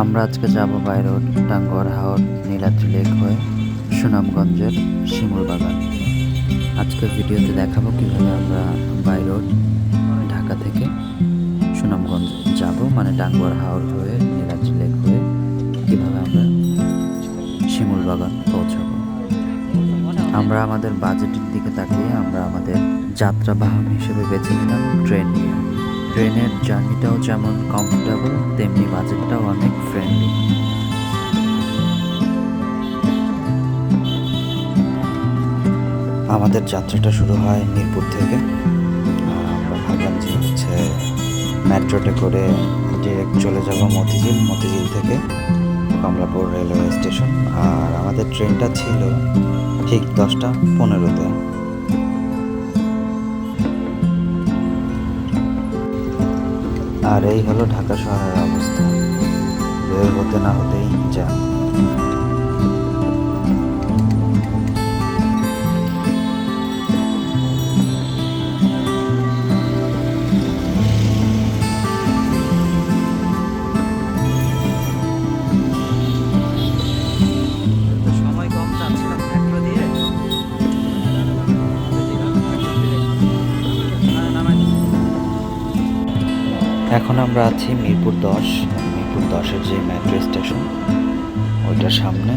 আমরা আজকে যাব by road Tanguar Haor, Niladri lake হয়ে সুনামগঞ্জের শিমুল বাগান আজকের ভিডিওতে দেখাবো কীভাবে আমরা বাই রোড, ঢাকা থেকে সুনামগঞ্জ যাব মানে টাঙ্গুয়ার হাওর হয়ে নীলাদ্রি লেক হয়ে কীভাবে আমরা শিমুল বাগান পৌঁছাবো। আমরা আমাদের বাজেটের দিকে তাকিয়ে আমরা আমাদের যাত্রা বাহন হিসেবে বেছে নিলাম ট্রেন নিয়ে। ট্রেনের জার্নিটাও যেমন কমফোর্টেবল তেমনি বাজেটটাও অনেক ফ্রেন্ডলি আমাদের যাত্রাটা শুরু হয় মিরপুর থেকে। আমরা ভাবলাম যে হচ্ছে মেট্রোতে করে ডিরেক্ট চলে যাব মতিঝিল মতিঝিল থেকে কমলাপুর রেলওয়ে স্টেশন। আর আমাদের ট্রেনটা ছিল ঠিক দশটা পনেরোতে। আর এই হলো ঢাকা শহরের অবস্থা। বের হতে না হতেই যা এখন আমরা আছি মিরপুর দশ মিরপুর দশের যে মেট্রো স্টেশন ওইটার সামনে।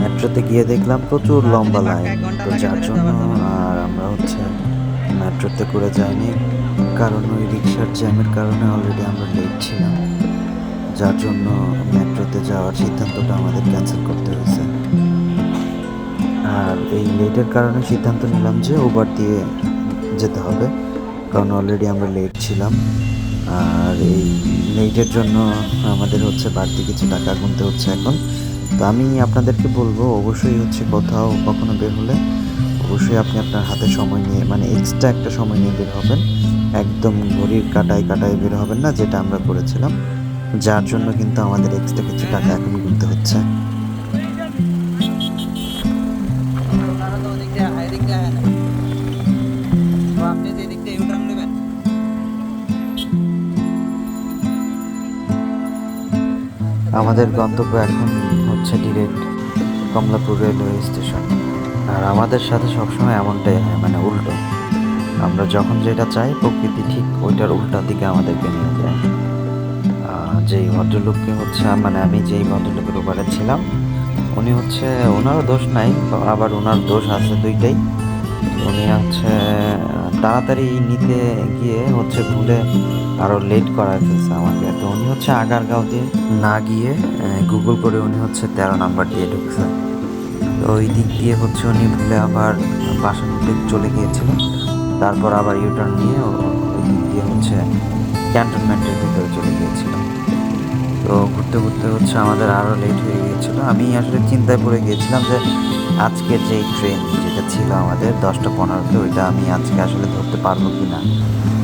মেট্রোতে গিয়ে দেখলাম প্রচুর লম্বা লাইন তো যার জন্য আর আমরা হচ্ছে মেট্রোতে করে যাইনি কারণ ওই রিক্সার জ্যামের কারণে অলরেডি আমরা লেট ছিলাম। যার জন্য মেট্রোতে যাওয়ার সিদ্ধান্তটা আমাদের ক্যান্সেল করতে হয়েছে। আর এই লেটের কারণে সিদ্ধান্ত নিলাম যে উবার দিয়ে যেতে হবে, কারণ অলরেডি আমরা লেট ছিলাম। আর এই লেটের জন্য আমাদের হচ্ছে বাড়তি কিছু টাকা গুনতে হচ্ছে এখন। তো আমি আপনাদেরকে বলব, অবশ্যই হচ্ছে কোথাও কখনো বের হলে অবশ্যই আপনি আপনার হাতে সময় নিয়ে মানে এক্সট্রা একটা সময় নিয়ে বের হবেন। একদম ঘড়ির কাটায় কাটায় বের হবেন না, যেটা আমরা করেছিলাম। যার জন্য কিন্তু আমাদের এক্সট্রা কিছু টাকা এখন গুনতে হচ্ছে। আমাদের গন্তব্য এখন হচ্ছে ডিরেক্ট কমলাপুর রেলওয়ে স্টেশন আর আমাদের সাথে সবসময় এমনটাই হয় মানে উল্টো। আমরা যখন যেটা চাই, প্রকৃতি ঠিক ওইটার উল্টার দিকে আমাদেরকে নিয়ে যায়। যেই ভদ্রলোককে হচ্ছে মানে আমি যেই ভদ্রলোকের উপরে ছিলাম, উনি হচ্ছে ওনারও দোষ নাই, আবার ওনার দোষ আছে দুইটাই। উনি হচ্ছে, তাড়াতাড়ি নিতে গিয়ে হচ্ছে ভুলে আরও লেট করা ফেলছে আমাকে। তো উনি হচ্ছে আগারগাঁও দিয়ে না গিয়ে গুগল করে উনি হচ্ছে তেরো নাম্বার দিয়ে ঢুকছে। তো ওই দিক দিয়ে হচ্ছে উনি ভুলে আবার বাসার দিক চলে গিয়েছিল। তারপর আবার ইউটার্ন নিয়ে ওই দিক দিয়ে হচ্ছে ক্যান্টনমেন্টের ভিতরে চলে গিয়েছিল। তো ঘুরতে ঘুরতে হচ্ছে আমাদের আরও লেট হয়ে গিয়েছিল। আমি আসলে চিন্তায় পড়ে গিয়েছিলাম যে আজকে যেই ট্রেন যেটা ছিল আমাদের দশটা পনেরোতে, ওইটা আমি আজকে আসলে ধরতে পারব কি না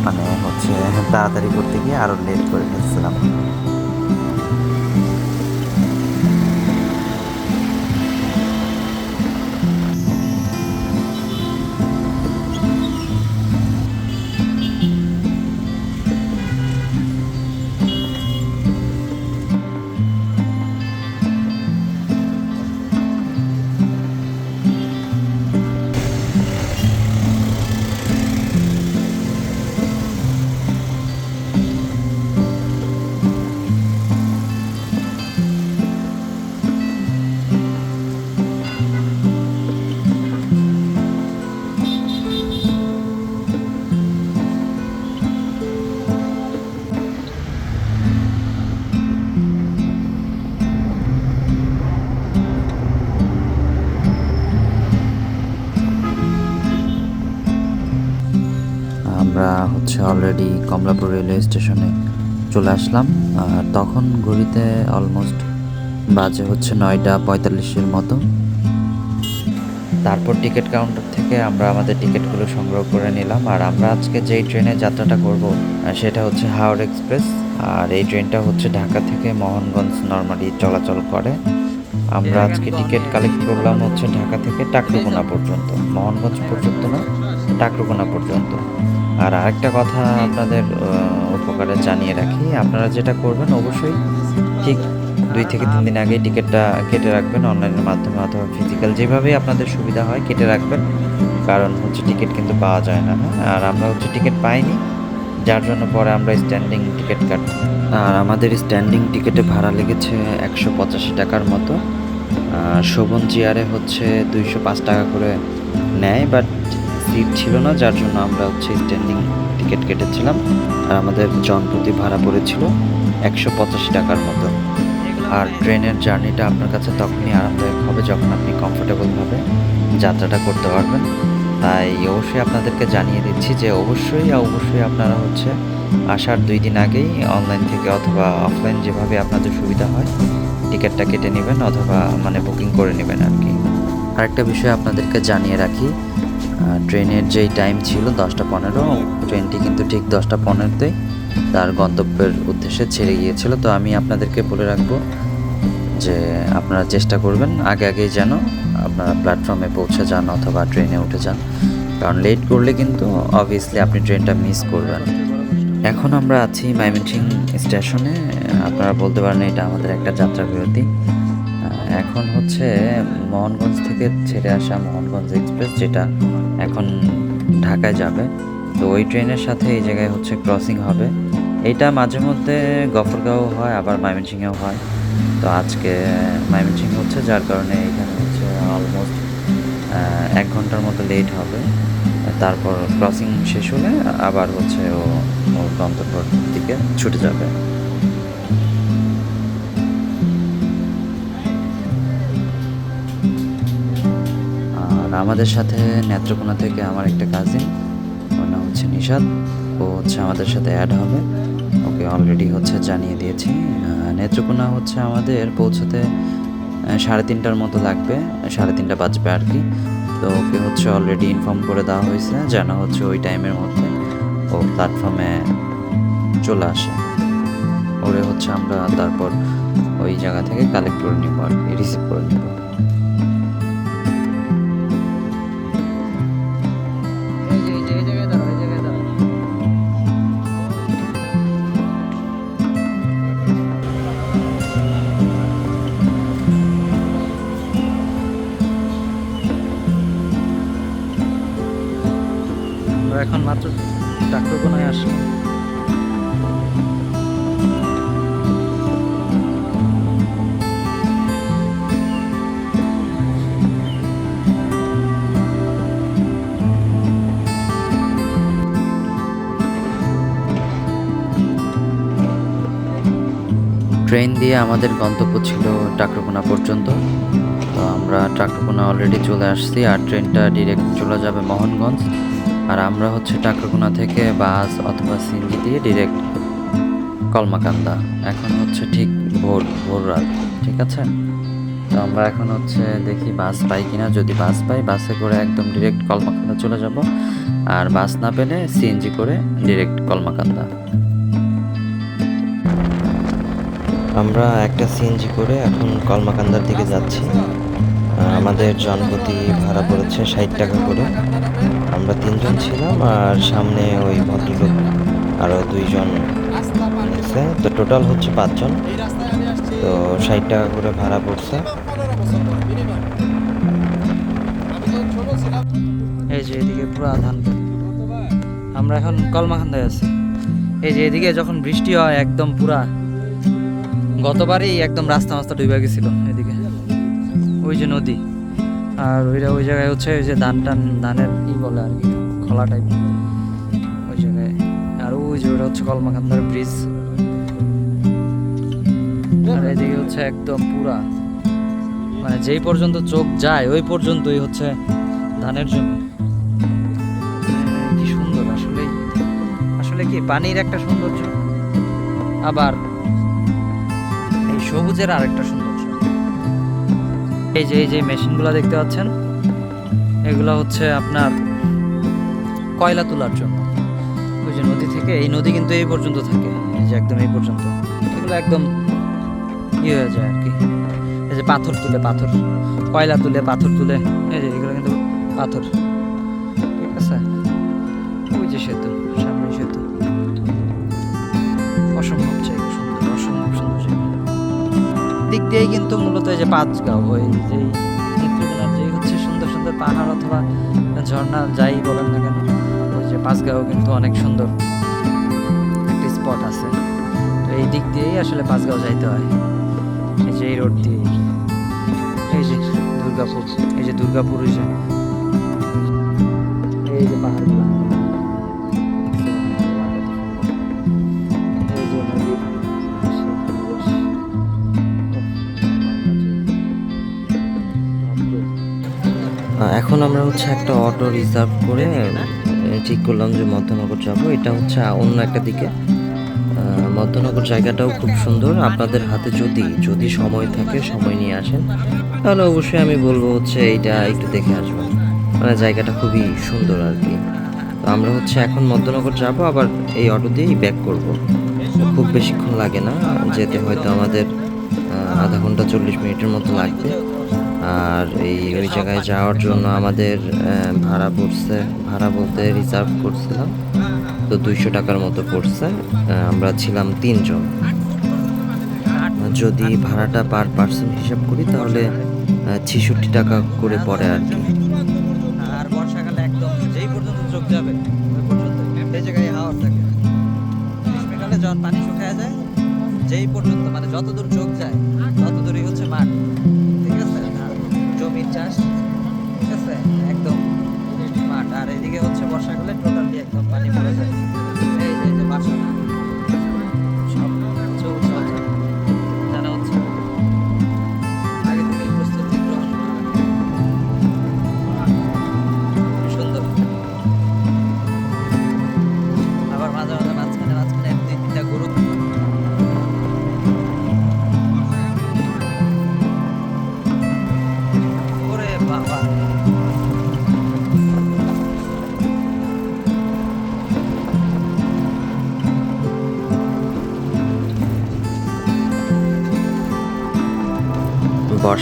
মানে হচ্ছে তাড়াতাড়ি করতে গিয়ে আরও লেট করে ফেলছিলাম। অলরেডি কমলাপুর রেলওয়ে স্টেশনে চলে আসলাম। আর তখন ঘড়িতে অলমোস্ট বাজে হচ্ছে নয়টা পঁয়তাল্লিশের মতো। তারপর টিকিট কাউন্টার থেকে আমরা আমাদের টিকিটগুলো সংগ্রহ করে নিলাম। আর আমরা আজকে যেই ট্রেনে যাত্রাটা করব সেটা হচ্ছে হাওড় এক্সপ্রেস আর এই ট্রেনটা হচ্ছে ঢাকা থেকে মোহনগঞ্জ নর্মালি চলাচল করে। আমরা আজকে টিকিট কালেক্ট করলাম হচ্ছে ঢাকা থেকে টাকরুকোনা পর্যন্ত। মোহনগঞ্জ পর্যন্ত না টাকরুকোনা পর্যন্ত। আর আরেকটা কথা আপনাদের উপকারে জানিয়ে রাখি। আপনারা যেটা করবেন অবশ্যই ঠিক দুই থেকে তিন দিন আগে টিকিটটা কেটে রাখবেন, অনলাইনের মাধ্যমে অথবা ফিজিক্যাল যেভাবেই আপনাদের সুবিধা হয় কেটে রাখবেন। কারণ হচ্ছে টিকিট কিন্তু পাওয়া যায় না হ্যাঁ? আর আমরা হচ্ছে টিকিট পাইনি, যার জন্য পরে আমরা স্ট্যান্ডিং টিকিট কাটব। আর আমাদের স্ট্যান্ডিং টিকিটে ভাড়া লেগেছে একশো পঁচাশি টাকার মতো। শোভন চেয়ারে হচ্ছে দুইশো পাঁচ টাকা করে নেয় বাট সিট ছিল না, যার জন্য আমরা হচ্ছে স্ট্যান্ডিং টিকিট কেটেছিলাম। আর আমাদের জনপ্রতি ভাড়া পড়েছিল একশো পঁচাশি টাকার মতো। আর ট্রেনের জার্নিটা আপনার কাছে তখনই আরামদায়ক হবে যখন আপনি কমফোর্টেবলভাবে যাত্রাটা করতে পারবেন। তাই অবশ্যই আপনাদেরকে জানিয়ে দিচ্ছি যে অবশ্যই অবশ্যই আপনারা হচ্ছে আসার দুই দিন আগেই অনলাইন থেকে অথবা অফলাইন যেভাবে আপনাদের সুবিধা হয় টিকিটটা কেটে নেবেন অথবা মানে বুকিং করে নেবেন আর কি। আরেকটা বিষয় আপনাদেরকে জানিয়ে রাখি ট্রেনের যেই টাইম ছিল দশটা পনেরো ট্রেনটি কিন্তু ঠিক দশটা পনেরোতেই তার গন্তব্যের উদ্দেশ্যে ছেড়ে গিয়েছিল। তো আমি আপনাদেরকে বলে রাখব যে আপনারা চেষ্টা করবেন আগে আগেই যেন আপনারা প্ল্যাটফর্মে পৌঁছে যান অথবা ট্রেনে উঠে যান। কারণ লেট করলে কিন্তু অবভিয়াসলি আপনি ট্রেনটা মিস করবেন। এখন আমরা আছি ময়মনসিং স্টেশনে। আপনারা বলতে পারেন এটা আমাদের একটা যাত্রা বিরতি এখন হচ্ছে মোহনগঞ্জ থেকে ছেড়ে আসা মোহনগঞ্জ এক্সপ্রেস, যেটা এখন ঢাকায় যাবে। তো ওই ট্রেনের সাথে এই জায়গায় হচ্ছে ক্রসিং হবে। এটা মাঝে মধ্যে গফরগাঁও হয়, আবার ময়মনসিংহেও হয়। তো আজকে ময়মনসিংহ হচ্ছে, যার কারণে এখানে হচ্ছে অলমোস্ট এক ঘণ্টার মতো লেট হবে। তারপর ক্রসিং শেষ হলে আবার হচ্ছে ও গন্তব্যের দিকে ছুটে যাবে। আমাদের সাথে নেত্রকোনা থেকে আমার একটা কাজিন ওর নাম হচ্ছে নিশাদ ও হচ্ছে আমাদের সাথে অ্যাড হবে। ওকে অলরেডি হচ্ছে জানিয়ে দিয়েছি। নেত্রকোনা হচ্ছে আমাদের পৌঁছতে সাড়ে তিনটার মতো লাগবে। সাড়ে তিনটা বাজবে আর কি। তো ওকে হচ্ছে অলরেডি ইনফর্ম করে দেওয়া হয়েছে, যেন হচ্ছে ওই টাইমের মধ্যে ও প্ল্যাটফর্মে চলে আসে। ওরে হচ্ছে আমরা তারপর ওই জায়গা থেকে কালেক্ট করে নিব আর কি রিসিভ করে নিব। মাত্র ডাক্তারকোনায় আসলাম ট্রেন দিয়ে আমাদের গন্তব্য ছিল টাকরুকোনা পর্যন্ত। তো আমরা টাকরুকোনা অলরেডি চলে আসছি আর ট্রেনটা ডিরেক্ট চলে যাবে মোহনগঞ্জ। আর আমরা হচ্ছে টাকরুকোনা থেকে বাস অথবা সিএনজি দিয়ে ডিরেক্ট কলমাকান্দা। এখন হচ্ছে ঠিক ভোর ভোর রাত, ঠিক আছে? তো আমরা এখন হচ্ছে দেখি বাস পাই কিনা। যদি বাস পাই, বাসে করে একদম ডিরেক্ট কলমাকান্দা চলে যাব। আর বাস না পেলে সিএনজি করে ডিরেক্ট কলমাকান্দা। আমরা একটা সিএনজি করে এখন কলমাকান্দার দিকে যাচ্ছি। আমাদের জনপ্রতি ভাড়া পড়েছে ষাট টাকা করে। আমরা তিনজন ছিলাম আর সামনে ওই ভদ্রলোক আরও দুইজন আছে তো টোটাল হচ্ছে পাঁচজন। তো ষাট টাকা করে ভাড়া পড়ছে। এই যে এদিকে পুরো ধান আমরা এখন কলমাখান্দায় আছি। এই যে এদিকে যখন বৃষ্টি হয় একদম পুরা, গতবারই একদম রাস্তা মাস্তা ডুবে গেছিল এদিকে। ওই যে নদী। আর ওইটা ওই জায়গায় হচ্ছে ওই যে ধান টান, ধানের বলে আর কি, খোলা টাইপ ওই জায়গায় আর ওই যে ওটা হচ্ছে কলমাখান্দার ব্রিজ আর এদিকে হচ্ছে একদম পুরা। মানে যেই পর্যন্ত চোখ যায়, ওই পর্যন্তই হচ্ছে ধানের জমি। কি সুন্দর আসলে। আসলে কি পানির একটা সৌন্দর্য? আবার এই সবুজের আরেকটা সৌন্দর্য। এই যে এই যে মেশিনগুলো দেখতে পাচ্ছেন, এগুলো হচ্ছে আপনার কয়লা তোলার জন্য। ওই যে নদী থেকে, এই নদী কিন্তু এই পর্যন্ত থাকে, এই যে একদম এই পর্যন্ত। এগুলো একদম ইয়ে হয়ে যায় আর কি। এই যে পাথর তুলে, পাথর, কয়লা তুলে, পাথর তুলে, এই যে এগুলো কিন্তু পাথর। ঠিক আছে? ওই যে সেতু, সামনে সেতু। অসম্ভব জায়গা, সুন্দর, অসম্ভব সুন্দর দিক দিয়েই কিন্তু মূলত এই যে পাঁচগাঁও, ওই যে যে হচ্ছে সুন্দর সুন্দর পাহাড় অথবা ঝর্ণা, যাই বলেন না কেন। পাঁচগাঁও কিন্তু অনেক সুন্দর একটি স্পট আছে। তো এই দিক দিয়েই আসলে পাঁচগাঁও যাইতে হয়। এই যে এই রোড দিয়ে। এই যে দুর্গাপুর, এই যে দুর্গাপুর এই যে এই যে পাহাড়গুলো এখন আমরা হচ্ছে একটা অটো রিজার্ভ করে ঠিক করলাম যে মধ্যনগর যাব। এটা হচ্ছে অন্য একটা দিকে। মধ্যনগর জায়গাটাও খুব সুন্দর। আপনাদের হাতে যদি যদি সময় থাকে, সময় নিয়ে আসেন, তাহলে অবশ্যই আমি বলব হচ্ছে এইটা একটু দেখে আসব মানে জায়গাটা খুবই সুন্দর আর কি। তো আমরা হচ্ছে এখন মধ্যনগর যাব, আবার এই অটো দিয়েই ব্যাক করব। খুব বেশিক্ষণ লাগে না, যেতে হয়তো আমাদের আধা ঘণ্টা চল্লিশ মিনিটের মতো লাগবে। আর এই ওই জায়গায় যাওয়ার জন্য আমাদের ভাড়া পড়ছে, ভাড়া বলতে রিজার্ভ করছিলাম। তো দুইশো টাকার মতো পড়ছে। আমরা ছিলাম তিনজন। যদি ভাড়াটা পার পার্সন হিসাব করি, তাহলে ছেষট্টি টাকা করে পড়ে আর কি। বর্ষাকালে একদম যেই পর্যন্ত যায়। যেই পর্যন্ত মানে যত দূর চোখ যায় তত দূরই হচ্ছে মাঠ। চাষ ঠিক আছে? একদম। মাঠ। আর এদিকে হচ্ছে বর্ষাকালে টোটালি একদম পানি পড়ে যায়। এই যে বাসা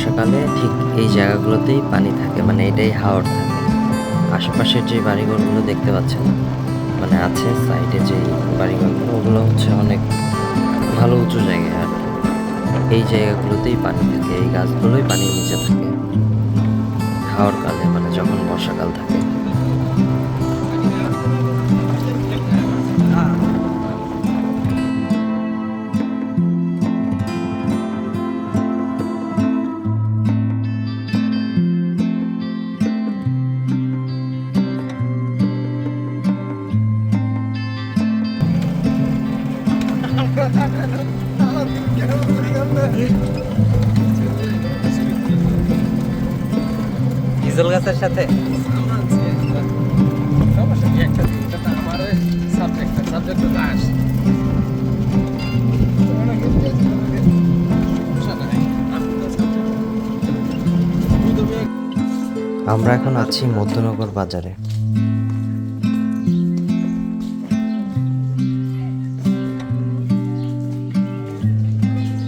বর্ষাকালে ঠিক এই জায়গাগুলোতেই পানি থাকে মানে এটাই হাওর থাকে। আশেপাশের যে বাড়িঘরগুলো দেখতে পাচ্ছেন মানে আছে সাইডে যে বাড়িঘরগুলো, ওগুলো হচ্ছে অনেক ভালো উঁচু জায়গা আর এই জায়গাগুলোতেই পানি থাকে, এই গাছগুলোই পানির নিচে থাকে। হাওড় কালে মানে যখন বর্ষাকাল থাকে। গাছের সাথে। আমরা এখন আছি মধ্যনগর বাজারে।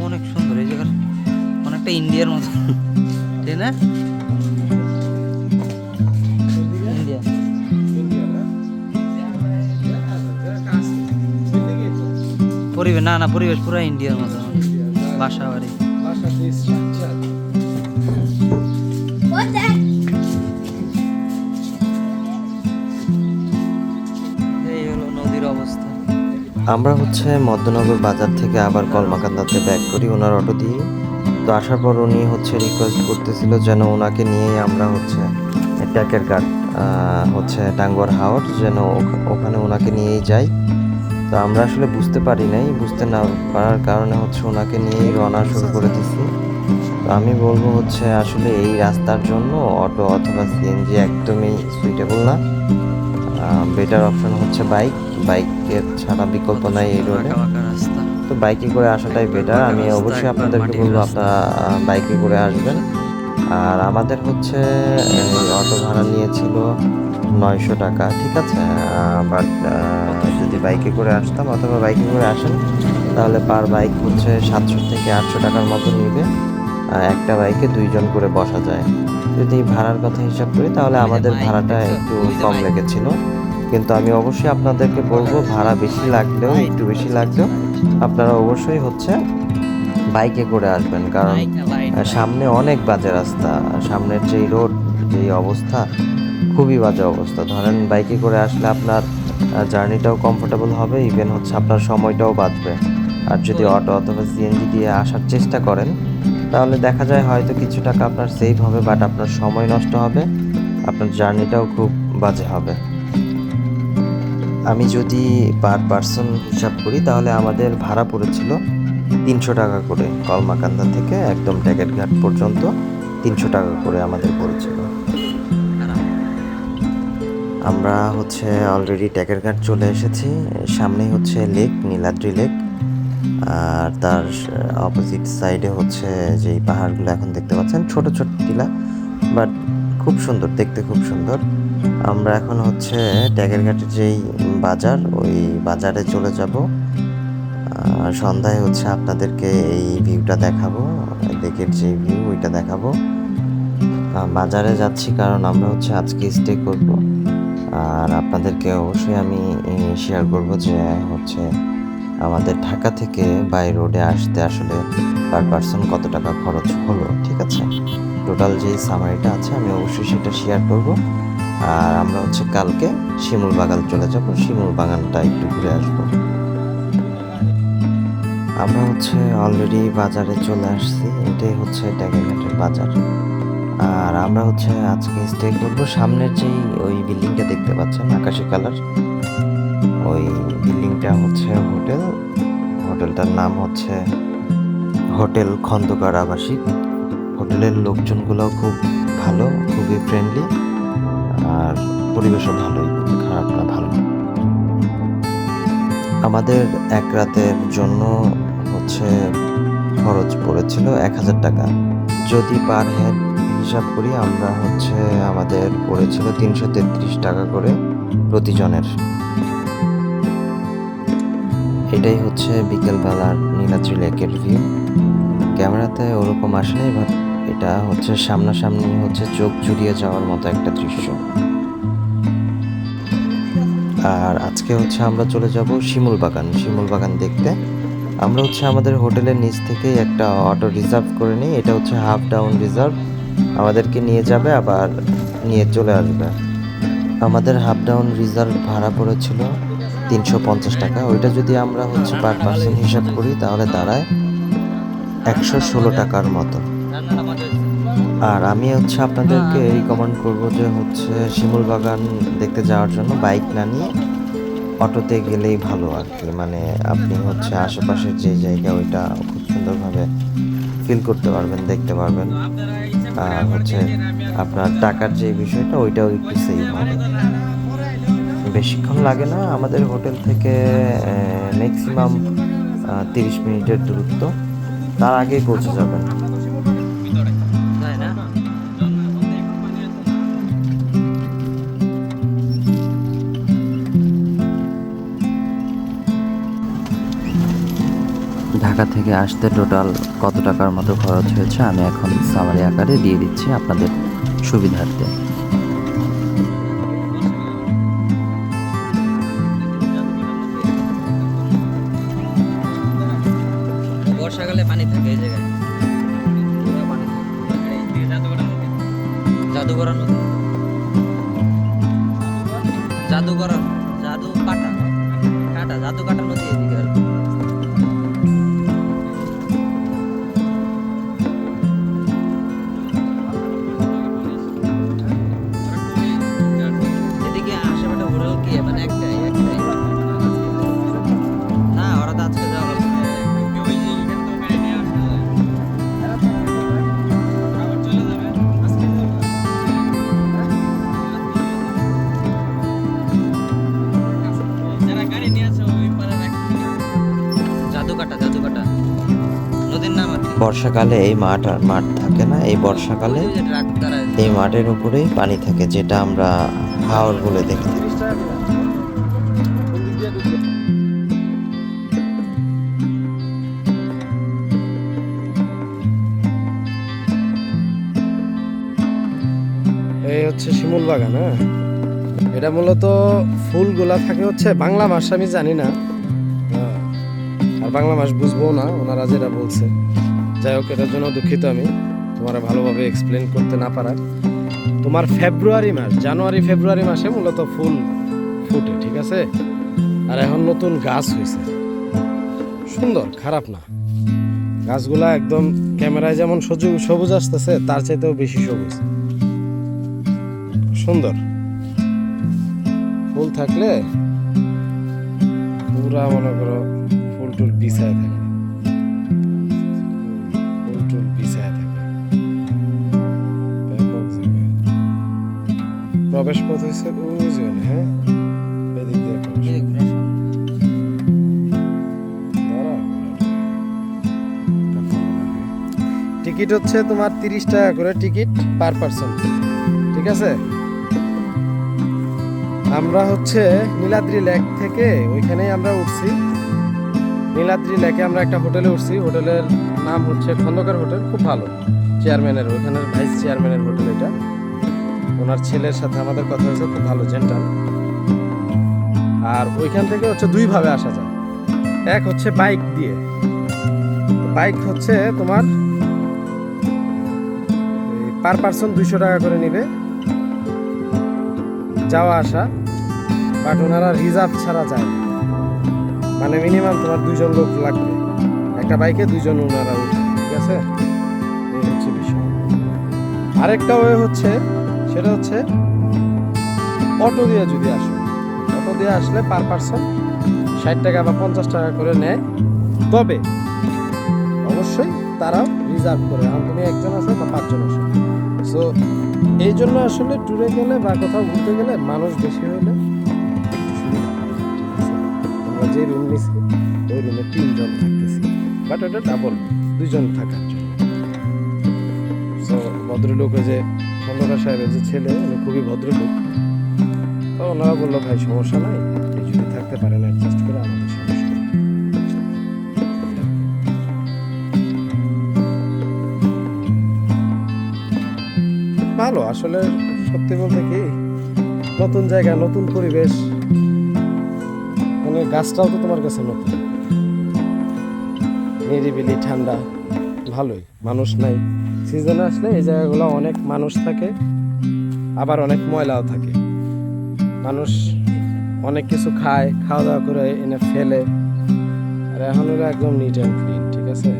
অনেক সুন্দর এই জায়গার অনেকটা ইন্ডিয়ার মতো। পরিবেশ না না পরিবেশ পুরো ইন্ডিয়ার মতো। বাসা বাড়ি। এই হলো নদীর অবস্থা। আমরা হচ্ছে মধ্যনগর বাজার থেকে আবার কলমাকান্দাতে ব্যাক করি ওনার অটো দিয়ে। তো আসার পর উনি হচ্ছে রিকোয়েস্ট করতেছিল যেন ওনাকে নিয়েই আমরা হচ্ছে ট্যাকের গার্ড হচ্ছে টাঙ্গুয়ার হাওর যেন ওখানে ওনাকে নিয়েই যাই। তো আমরা আসলে বুঝতে পারি নাই বুঝতে না পারার কারণে হচ্ছে ওনাকে নিয়েই রওনা শুরু করে দিছি। তো আমি বলব হচ্ছে আসলে এই রাস্তার জন্য অটো অথবা সিএনজি একদমই সুইটেবল না। বেটার অপশন হচ্ছে বাইক বাইকের ছাড়া বিকল্প নাই এই রোডে তো বাইকে করে আসাটাই বেটার আমি অবশ্যই আপনাদেরকে বলব আপনারা বাইকে করে আসবেন। আর আমাদের হচ্ছে অটো ভাড়া নিয়েছিল নয়শো টাকা ঠিক আছে? বাট যদি বাইকে করে আসতাম অথবা বাইকে করে আসেন তাহলে পার বাইক হচ্ছে সাতশো থেকে আটশো টাকার মতো নিবে। একটা বাইকে দুইজন করে বসা যায়। যদি ভাড়ার কথা হিসাব করি তাহলে আমাদের ভাড়াটা একটু কম লেগেছিল। কিন্তু আমি অবশ্যই আপনাদেরকে বলব ভাড়া বেশি লাগলেও একটু বেশি লাগলেও আপনারা অবশ্যই হচ্ছে বাইকে করে আসবেন। কারণ সামনে অনেক বাজে রাস্তা। সামনের যেই রোড যেই অবস্থা খুবই বাজে অবস্থা। ধরেন বাইকে করে আসলে আপনার জার্নিটাও কমফোর্টেবল হবে ইভেন হচ্ছে আপনার সময়টাও বাঁচবে। আর যদি অটো অথবা সিএনজি দিয়ে আসার চেষ্টা করেন তাহলে দেখা যায় হয়তো কিছু টাকা আপনার সেভ হবে বাট আপনার সময় নষ্ট হবে আপনার জার্নিটাও খুব বাজে হবে। আমি যদি পার পার্সন হিসাব করি তাহলে আমাদের ভাড়া পড়েছিল তিনশো টাকা করে। কলমাকান্দা থেকে একদম ট্যাকেট ঘাট পর্যন্ত তিনশো টাকা করে আমাদের পড়েছিল। আমরা হচ্ছে অলরেডি ট্যাকের ঘাট চলে এসেছি। সামনেই হচ্ছে লেক নীলাদ্রি লেক আর তার অপোজিট সাইডে হচ্ছে যেই পাহাড়গুলো এখন দেখতে পাচ্ছেন, ছোট ছোট টিলা। বাট খুব সুন্দর, দেখতে খুব সুন্দর। আমরা এখন হচ্ছে ট্যাগের ঘাটের যেই বাজার, ওই বাজারে চলে যাব। সন্ধ্যায় হচ্ছে আপনাদেরকে এই ভিউটা দেখাবো, লেকের যে ভিউ ওইটা দেখাবো। বাজারে যাচ্ছি কারণ আমরা হচ্ছে আজকে স্টে করব। আর আপনাদেরকে অবশ্যই আমি শেয়ার করব যে, হচ্ছে আমাদের ঢাকা থেকে বাই রোডে আসতে আসলে পার পার্সন কত টাকা খরচ হলো, ঠিক আছে? টোটাল যে সামারিটা আছে, আমি অবশ্যই সেটা শেয়ার করব। আর আমরা হচ্ছে কালকে শিমুল বাগান চলে যাব, শিমুল বাগানটা একটু ঘুরে আসব। আমরা হচ্ছে অলরেডি বাজারে চলে আসছি, এটাই হচ্ছে ট্যাগেঘাটের বাজার। আমরা হচ্ছে আজকে স্টে করব সামনের যেই ওই বিল্ডিংটা দেখতে পাচ্ছেন, আকাশি কালার। ওই বিল্ডিংটা হচ্ছে হোটেল। হোটেলটার নাম হচ্ছে হোটেল খন্দকার আবাসিক। হোটেলের লোকজনগুলোও খুব ভালো, খুবই ফ্রেন্ডলি আর পরিবেশও ভালোই খারাপ না। ভালো আমাদের এক রাতের জন্য হচ্ছে খরচ পড়েছিল এক হাজার টাকা। যদি পার হেড হিসাব করি, আমরা হচ্ছে আমাদের পড়েছিল তিনশো তেত্রিশ টাকা করে প্রতিজনের। এটাই হচ্ছে বিকেলবেলার নীলাদ্রি লেকের ভিউ ক্যামেরাতে ওরকম আসেনি বাট এটা হচ্ছে সামনাসামনি হচ্ছে চোখ জুড়িয়ে যাওয়ার মতো একটা দৃশ্য। আর আজকে হচ্ছে আমরা চলে যাব শিমুল বাগান। শিমুল বাগান দেখতে। আমরা হচ্ছে আমাদের হোটেলের নিচ থেকেই একটা অটো রিজার্ভ করে নিই। এটা হচ্ছে হাফ ডাউন রিজার্ভ। আমাদেরকে নিয়ে যাবে, আবার নিয়ে চলে আসবে। আমাদের হাফ ডাউন রিজার্ভ ভাড়া পড়েছিল তিনশো পঞ্চাশ টাকা। ওইটা যদি আমরা হচ্ছে পার পার্সন হিসাব করি, তাহলে দাঁড়ায় একশো ষোলো টাকার মতো। আর আমি হচ্ছে আপনাদেরকে রিকমেন্ড করব যে হচ্ছে শিমুল বাগান দেখতে যাওয়ার জন্য বাইক না নিয়ে অটোতে গেলেই ভালো আর কি। মানে আপনি হচ্ছে আশেপাশের যে জায়গা, ওইটা খুব সুন্দরভাবে ফিল করতে পারবেন, দেখতে পারবেন। হচ্ছে আপনার টাকার যে বিষয়টা, ওইটাও একটু সেভ হবে বেশিক্ষণ লাগে না, আমাদের হোটেল থেকে ম্যাক্সিমাম তিরিশ মিনিটের দূরত্ব। তার আগেই পৌঁছে যাবেন। ঢাকা থেকে আসতে টোটাল কত টাকার মতো খরচ হয়েছে, আমি এখন সামারি আকারে দিয়ে দিচ্ছি আপনাদের সুবিধার্থে। বর্ষাকালে এই মাঠ মাঠ থাকে না, এই বর্ষাকালে এই মাঠের উপরেই পানি থাকে, যেটা আমরা হাওর বলে দেখি। এই হচ্ছে শিমুল বাগান হ্যাঁ? এটা মূলত ফুলগুলা থাকে হচ্ছে বাংলা ভাষা, আমি জানি না। হ্যাঁ, আর বাংলা ভাষা বুঝব না, ওনারা যেটা বলছে। যাই হোক, এটার জন্য দুঃখিত আমি। তোমার ভালোভাবে এক্সপ্লেন করতে না পারার তোমার ফেব্রুয়ারি মাস জানুয়ারি ফেব্রুয়ারি মাসে মূলত ফুল ফুটে, ঠিক আছে? আর এখন নতুন গাছ হয়েছে। সুন্দর, খারাপ না। গাছগুলা একদম ক্যামেরায় যেমন সবুজ সবুজ আসতেছে, তার চাইতেও বেশি সবুজ। সুন্দর। ফুল থাকলে পুরা মনে করো ফুল টুল বিছায় থাকে। প্রবেশ পথ হয়েছে ওখানে, হ্যাঁ? এদিক দিয়ে টিকিট হচ্ছে তোমার তিরিশ টাকা করে টিকিট পার পার্সন। ঠিক আছে? আমরা হচ্ছে নীলাদ্রি লেক থেকে ওইখানেই আমরা উঠছি। নীলাদ্রি লেকে আমরা একটা হোটেলে উঠছি। হোটেলের নাম হচ্ছে খন্দকার হোটেল খুব ভালো। চেয়ারম্যানের ওইখানের ভাইস চেয়ারম্যানের হোটেল এটা। ওনার ছেলের সাথে আমাদের কথা হয়েছে, খুব ভালো জেন্টাল আর ওইখান থেকে হচ্ছে দুইভাবে আসা যায়। এক হচ্ছে বাইক দিয়ে। বাইক হচ্ছে তোমার পার পার্সন দুইশো টাকা করে নিবে। যাওয়া আসা। বাট ওনারা রিজার্ভ ছাড়া যায় মানে মিনিমাম তোমার দুইজন লোক লাগবে। একটা বাইকে দুইজন ওনারা ঠিক আছে? আরেকটা ওয়ে হচ্ছে সেটা হচ্ছে অটো দিয়ে যদি আসো, অটো দিয়ে আসলে পার পার্সন ষাট টাকা বা পঞ্চাশ টাকা করে নেয়। তবে অবশ্যই তারাও রিজার্ভ করে। এখন তুমি একজন আছো বা পাঁচজন আছো সো এই জন্য আসলে ট্যুরে গেলে বা কোথাও ঘুরতে গেলে মানুষ বেশি হলে? আমরা যে রুম নিছি, ওই রুমে তিনজন থাকতেছি। বাট ওটা ডাবল দুইজন থাকার জন্য। সো ভদ্রলোক যে খন্দকা সাহেবের যে ছেলে, উনি খুবই ভদ্রলোক। তো ওনারা বলল, ভাই, সমস্যা নাই যদি থাকতে পারেন অ্যাডজাস্ট করে আমাদের সমস্যা ভালো, আসলে সত্যি বলতে কি, নতুন জায়গা, নতুন পরিবেশ মানে গাছটাও তো তোমার কাছে নতুন। নিরিবিলি, ঠান্ডা, ভালোই, মানুষ নাই। সিজনে আসলে এই জায়গাগুলো অনেক মানুষ থাকে, আবার অনেক ময়লাও থাকে। মানুষ অনেক কিছু খায় খাওয়া দাওয়া করে এনে ফেলে, আর এখন হলো একদম নিট অ্যান্ড ক্লিন ঠিক আছে?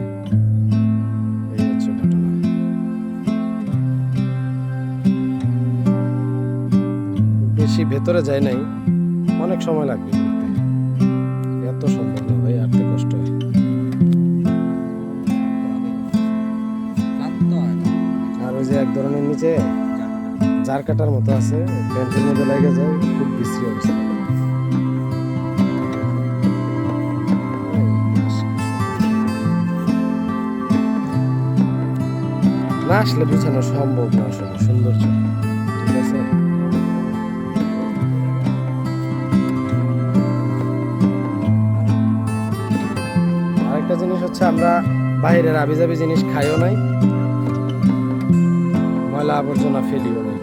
বেশি ভেতরে যায় নাই, অনেক সময় লাগবে। এত সুন্দর। ধরনের নিচে জার কাটার মতো আছে প্যান্টের মধ্যে লাগে যায়, খুব বিশ্রী অবস্থা। না আসলে বোঝানো সম্ভব না আসলে সৌন্দর্য ঠিক আছে? আরেকটা জিনিস হচ্ছে আমরা বাইরের আবিজাবি জিনিস খাইও নাই। ময়লা আবর্জনা ফেলিও নাই।